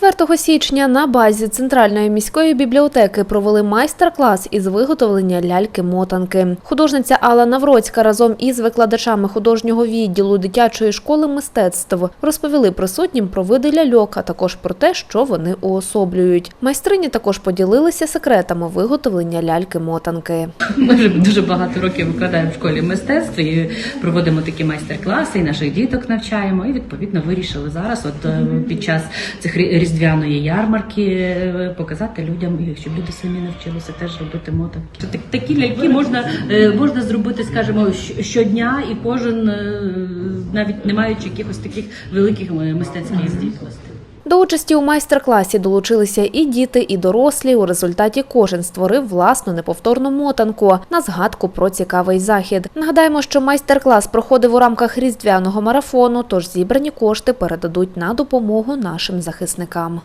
4 січня на базі Центральної міської бібліотеки провели майстер-клас із виготовлення ляльки-мотанки. Художниця Алла Навроцька разом із викладачами художнього відділу дитячої школи мистецтв розповіли присутнім про види ляльок, а також про те, що вони уособлюють. Майстрині також поділилися секретами виготовлення ляльки-мотанки. Ми вже дуже багато років викладаємо в школі мистецтв і проводимо такі майстер-класи, і наших діток навчаємо. І відповідно вирішили зараз, от е, під час цих різдвяної ярмарки, е, показати людям, щоб люди самі навчилися теж робити мотанки. Так- Такі ляльки можна, е, можна зробити, скажімо, щодня, і кожен, е, навіть не маючи якихось таких великих мистецьких здібностей. До участі у майстер-класі долучилися і діти, і дорослі. У результаті кожен створив власну неповторну мотанку на згадку про цікавий захід. Нагадаємо, що майстер-клас проходив у рамках різдвяного марафону, тож зібрані кошти передадуть на допомогу нашим захисникам.